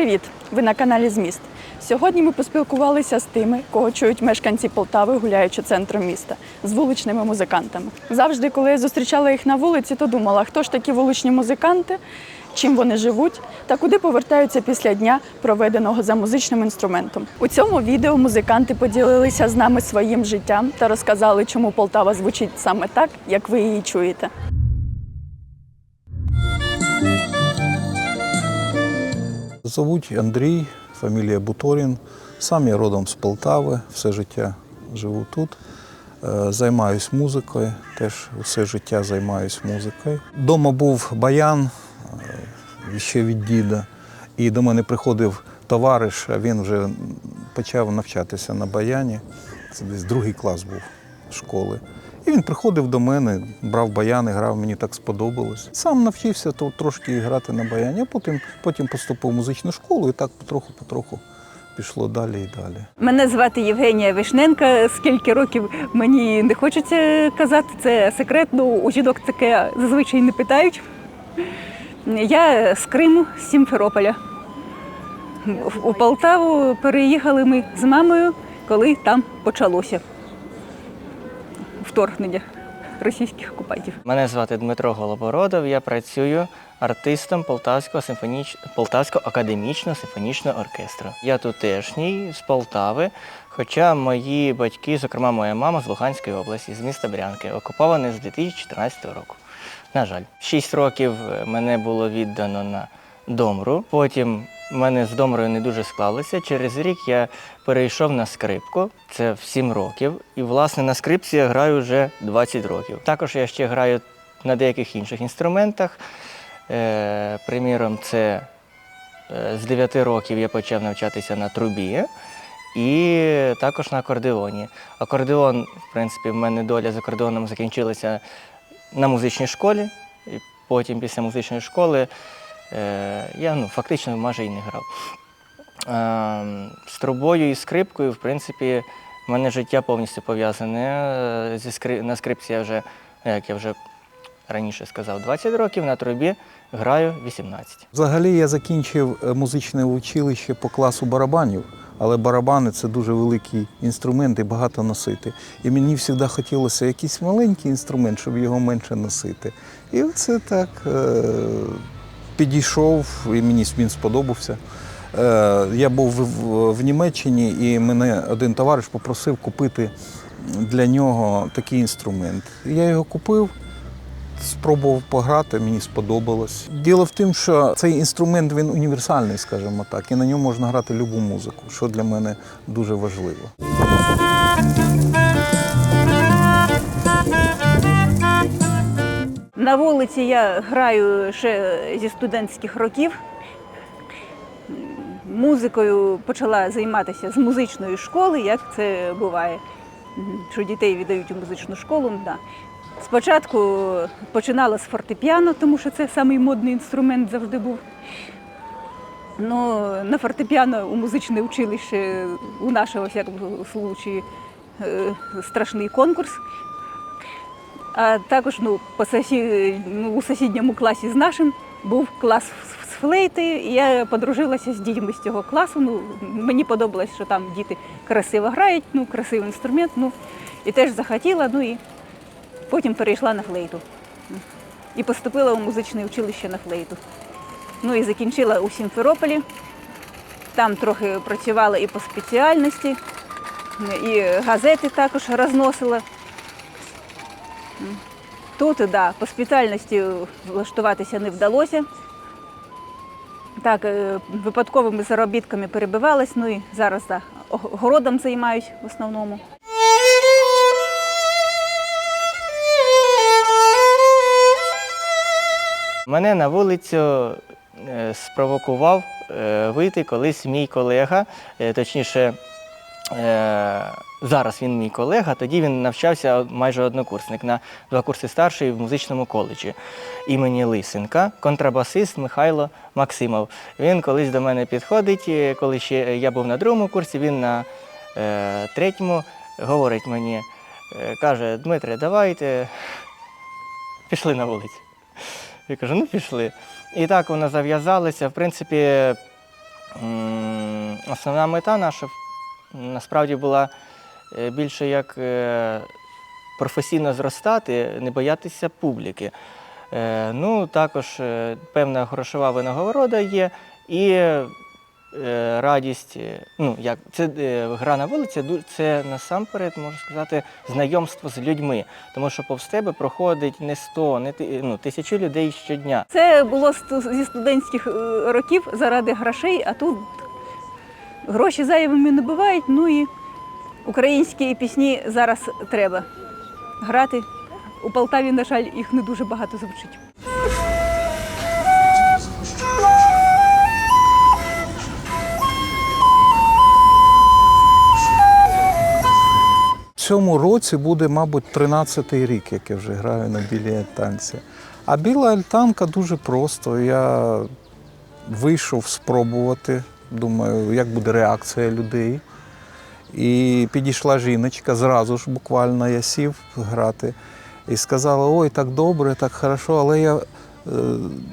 Привіт! Ви на каналі Зміст. Сьогодні ми поспілкувалися з тими, кого чують мешканці Полтави, гуляючи центром міста, з вуличними музикантами. Завжди, коли я зустрічала їх на вулиці, то думала, хто ж такі вуличні музиканти, чим вони живуть та куди повертаються після дня, проведеного за музичним інструментом. У цьому відео музиканти поділилися з нами своїм життям та розказали, чому Полтава звучить саме так, як ви її чуєте. Зовуть Андрій, фамілія Буторін. Сам я родом з Полтави, все життя живу тут. Е, Займаюсь музикою, теж все життя займаюсь музикою. Дома був баян е, ще від діда, і до мене приходив товариш, а він вже почав навчатися на баяні. Це десь другий клас був школи. Він приходив до мене, брав баяни, грав, мені так сподобалось. Сам навчився то трошки грати на баяні, а потім, потім поступив в музичну школу і так потроху-потроху пішло далі і далі. Мене звати Євгенія Вишненка. Скільки років мені не хочеться казати, це секрет. Ну, у жінок таке зазвичай не питають. Я з Криму, з Сімферополя. У Полтаву переїхали ми з мамою, коли там почалося вторгнення російських окупантів. Мене звати Дмитро Голобородов, я працюю артистом Полтавського симфоніч... Полтавського академічного симфонічного оркестру. Я тутешній з Полтави, хоча мої батьки, зокрема моя мама з Луганської області, з міста Брянки, окуповані з 2014 року. На жаль, шість років мене було віддано на домру. Потім в мене з домрою не дуже склалося. Через рік я перейшов на скрипку, це в 7 років. І, власне, на скрипці я граю вже 20 років. Також я ще граю на деяких інших інструментах. Е, приміром, це е, з 9 років я почав навчатися на трубі і також на акордеоні. Акордеон, в принципі, в мене доля з акордеоном закінчилася на музичній школі. І потім, після музичної школи, я ну, фактично майже і не грав. Е, з трубою і скрипкою, в принципі, в мене життя повністю пов'язане. Е, Зі скри... На скрипці я вже, як я вже раніше сказав, 20 років, на трубі граю 18. Взагалі я закінчив е, музичне училище по класу барабанів, але барабани це дуже великий інструмент і багато носити. І мені завжди хотілося якийсь маленький інструмент, щоб його менше носити. І оце так е, підійшов, і мені він сподобався. Е, я був в, Німеччині, і мене один товариш попросив купити для нього такий інструмент. Я його купив. Спробував пограти, мені сподобалось. Діло в тім, що цей інструмент він універсальний, скажімо так, і на ньому можна грати будь-яку музику, що для мене дуже важливо. На вулиці я граю ще зі студентських років. Музикою почала займатися з музичної школи, як це буває, що дітей віддають у музичну школу. Да. Спочатку починала з фортепіано, тому що це самий модний інструмент завжди був. Ну, на фортепіано у музичне училище у нашого всякому случаї е, страшний конкурс. А також ну, по сусі... ну, у сусідньому класі з нашим був клас з флейти. І я подружилася з дітьми з цього класу. Ну, мені подобалось, що там діти красиво грають, ну, красивий інструмент. Ну, і теж захотіла, ну і потім перейшла на флейту. І поступила у музичне училище на флейту. Ну і закінчила у Сімферополі. Там трохи працювала і по спеціальності, і газети також розносила. Тут, да, по спеціальності влаштуватися не вдалося. Так, е, випадковими заробітками перебивалась, ну і зараз да, городом займаюсь в основному. Мене на вулицю е, спровокував е, вийти колись мій колега, точніше, зараз він мій колега, тоді він навчався майже однокурсник на два курси старший в музичному коледжі імені Лисенка, контрабасист Михайло Максимов. Він колись до мене підходить, е, коли ще я був на другому курсі, він на е, третьому говорить мені, е, каже, Дмитре, давайте пішли на вулицю. Я кажу, ну пішли. І так воно зав'язалося. В принципі, основна мета наша насправді була е, більше як е, професійно зростати, не боятися публіки. Е, Ну, також певна грошова винагорода є і радість. Ну, як це гра на вулиці, це насамперед можу сказати знайомство з людьми, тому що повз тебе проходить не 100, не ну, тисячі людей щодня. Це було зі студентських років заради грошей, а тут гроші зайвими не бувають. Ну і українські пісні зараз треба грати. У Полтаві, на жаль, їх не дуже багато звучить. Цьому році буде, мабуть, 13-й рік, як я вже граю на білій альтанці. А біла альтанка дуже просто. Я вийшов спробувати, думаю, як буде реакція людей. І підійшла жіночка, зразу ж буквально я сів грати і сказала: ой, так добре, так хорошо, але я е,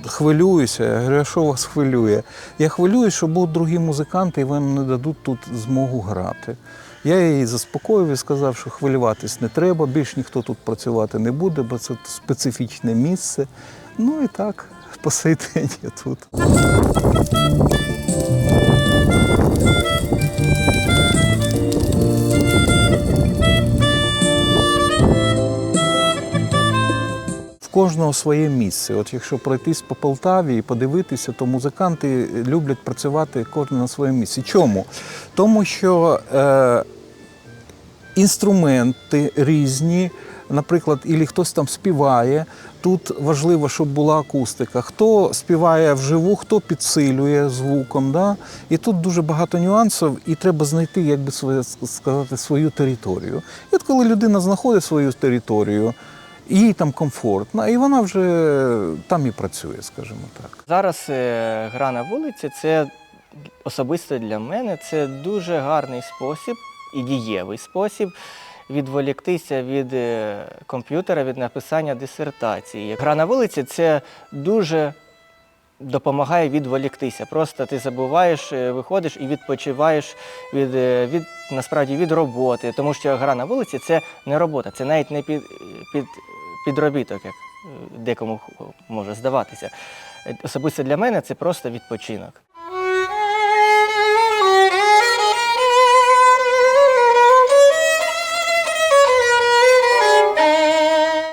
хвилююся. Я говорю, а що вас хвилює? Я хвилююсь, що будуть другі музиканти і вам не дадуть тут змогу грати. Я її заспокоїв і сказав, що хвилюватись не треба, більш ніхто тут працювати не буде, бо це специфічне місце. Ну і так, по сей день я тут. Кожного своє місце. От якщо пройтись по Полтаві і подивитися, то музиканти люблять працювати кожен на своєму місці. Чому? Тому що е, інструменти різні, наприклад, і хтось там співає. Тут важливо, щоб була акустика. Хто співає вживу, хто підсилює звуком. Да? І тут дуже багато нюансів, і треба знайти, як би сказати, свою територію. І от коли людина знаходить свою територію, їй там комфортно, і вона вже там і працює, скажімо так. Зараз е, гра на вулиці це особисто для мене це дуже гарний спосіб і дієвий спосіб відволіктися від е, комп'ютера, від написання дисертації. Гра на вулиці це дуже допомагає відволіктися. Просто ти забуваєш, е, виходиш і відпочиваєш від, від насправді від роботи. Тому що гра на вулиці це не робота, це навіть не під, під, підробіток, як е, декому може здаватися. Особисто для мене це просто відпочинок.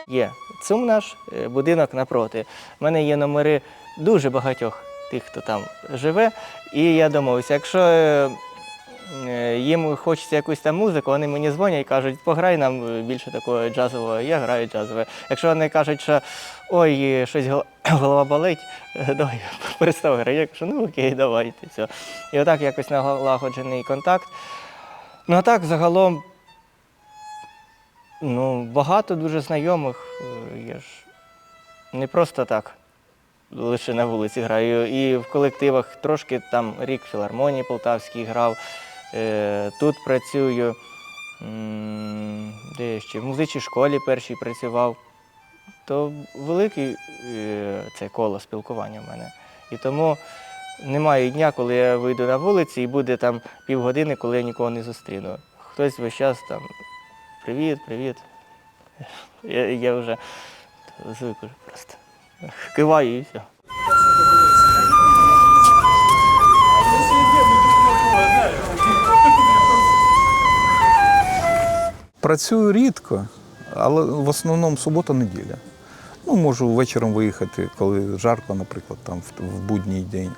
Є ЦУМ наш е, будинок напроти. У мене є номери дуже багатьох тих, хто там живе. І я домовився, якщо е, їм хочеться якусь там музику, вони мені дзвонять і кажуть, пограй нам е, більше такого джазового, я граю джазове. Якщо вони кажуть, що ой, е, щось голова болить, е, давай перестав грати. Я кажу, ну окей, давайте. Все. І отак якось налагоджений контакт. Ну а так загалом Ну, багато дуже знайомих. е, Я ж не просто так лише на вулиці граю. І в колективах трошки там рік філармонії Полтавській грав. Е, Тут працюю. Де я ще? В музичній школі першій працював. То велике це коло спілкування в мене. І тому немає дня, коли я вийду на вулиці і буде там півгодини, коли я нікого не зустріну. Хтось весь час там Привіт, привіт. Я, я вже звик просто. Киваю і все. Працюю рідко, але в основному субота-неділя. Ну, можу вечором виїхати, коли жарко, наприклад, там в, будній день.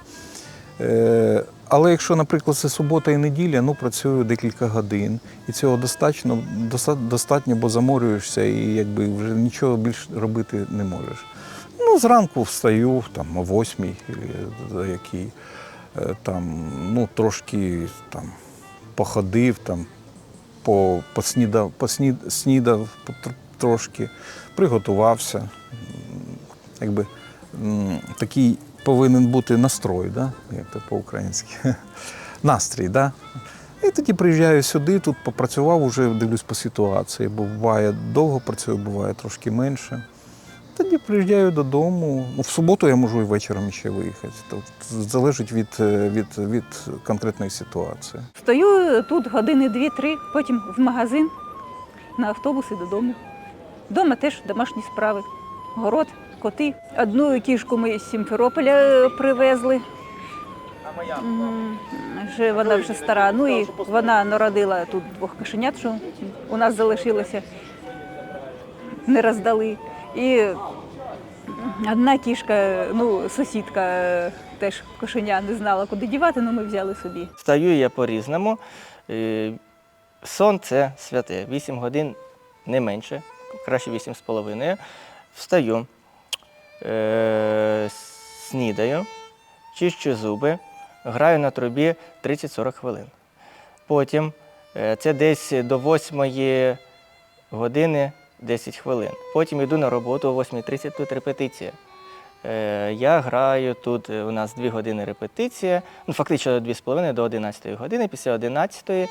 Е, але якщо, наприклад, це субота і неділя, ну працюю декілька годин. І цього достатньо, доста- достатньо, бо заморюєшся і якби вже нічого більше робити не можеш. Ну, зранку встаю там о восьмій, или за якій, е, там, ну, трошки там, походив, там, по, поснідав, поснід, снідав трошки, приготувався. Якби такий повинен бути настрой, да? як то по-українськи. Настрій, да? І тоді приїжджаю сюди, тут попрацював, уже дивлюсь по ситуації, буває довго працюю, буває трошки менше. Тоді приїжджаю додому. Ну, В суботу я можу і вечором ще виїхати. Тобто залежить від, е, від, від конкретної ситуації. Стою тут години дві-три, потім в магазин, на автобус і додому. Дома теж домашні справи. Город, коти. Одну кішку ми з Сімферополя е, привезли. Вже вона вже стара. Ну і вона народила тут двох кошенят, що у нас залишилося, не роздали. І одна кішка, ну, сусідка е, теж кошеня не знала, куди дівати, але ми взяли собі. Встаю я по-різному. Е, Сон це святе. 8 годин не менше, краще 8 з половиною. Встаю, е, снідаю, чищу зуби, граю на трубі 30-40 хвилин. Потім це десь до 8 години 10 хвилин. Потім йду на роботу о 8.30 тут репетиція. Е, Я граю тут, у нас 2 години репетиція, ну фактично 2,5 до 11 години. Після 11,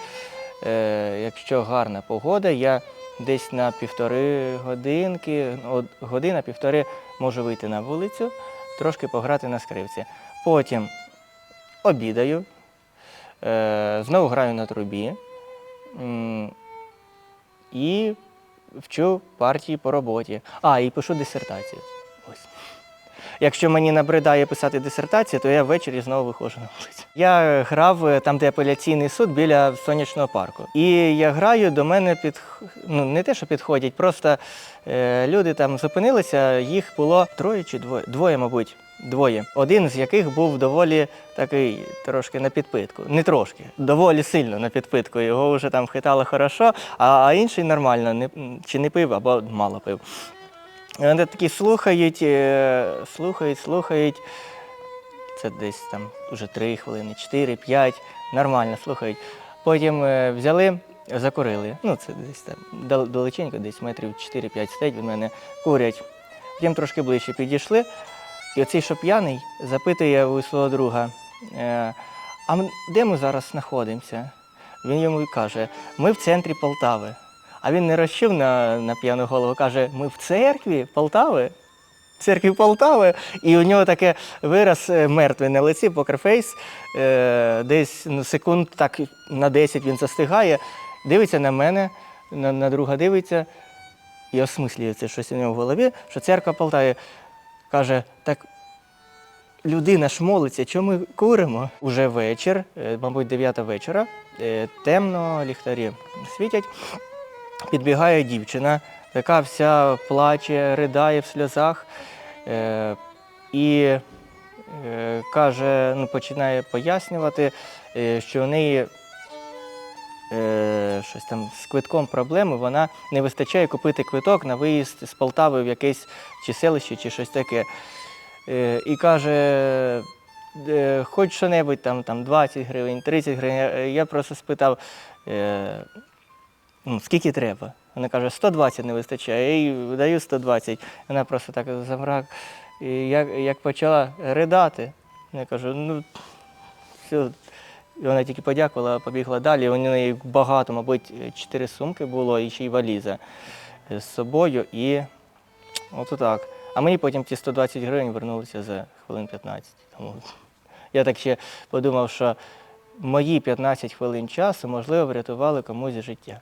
е, якщо гарна погода, я десь на півтори годинки, од- година-півтори можу вийти на вулицю, трошки пограти на скрипці. Потім обідаю, е, знову граю на трубі і вчу партії по роботі. А, і пишу дисертацію. Ось. Якщо мені набридає писати дисертацію, то я ввечері знову виходжу на вулицю. Я грав е, там, де апеляційний суд біля сонячного парку. І я граю, до мене під ну не те, що підходять, просто е, люди там зупинилися, їх було троє чи двоє. Двоє, мабуть. Двоє. Один з яких був доволі такий трошки на підпитку. Не трошки, доволі сильно на підпитку. Його вже там хитало хорошо, а, інший нормально, не, чи не пив, або мало пив. Вони такі слухають, е, слухають, слухають. Це десь там вже 3 хвилини, 4, 5, нормально слухають. Потім е, взяли, закурили. Ну, це десь там далеченько, десь метрів 4-5 стоять від мене, курять. Потім трошки ближче підійшли. І оцей, що п'яний, запитує у свого друга, е, а де ми зараз знаходимося? Він йому каже, ми в центрі Полтави. А він не розчув на, на п'яну голову, каже, ми в церкві Полтави. В церкві Полтави. І у нього таке вираз е, мертвий на лиці, покерфейс. Е, десь ну, секунд так на 10 він застигає, дивиться на мене, на, на друга дивиться і осмислюється щось у нього в голові, що церква Полтави. Каже, так людина ж молиться, чому ми куримо? Уже вечір, е, мабуть, 9 вечора, е, темно, ліхтарі світять. Підбігає дівчина, така вся плаче, ридає в сльозах е, і каже, ну, починає пояснювати, що у неї е, щось там з квитком проблеми, вона не вистачає купити квиток на виїзд з Полтави в якесь чи селище, чи щось таке. Е, і каже, е, хоч що-небудь, там, там 20 гривень, 30 гривень. Я- просто спитав, е, ну, скільки треба. Вона каже, 120 не вистачає. Я їй даю 120. Вона просто так замрак. І як, як почала ридати, я кажу, ну все. І вона тільки подякувала, побігла далі. У неї багато, мабуть, чотири сумки було і ще й валіза з собою. І от так. А мені потім ті 120 гривень вернулися за хвилин 15. Тому я так ще подумав, що мої 15 хвилин часу, можливо, врятували комусь життя.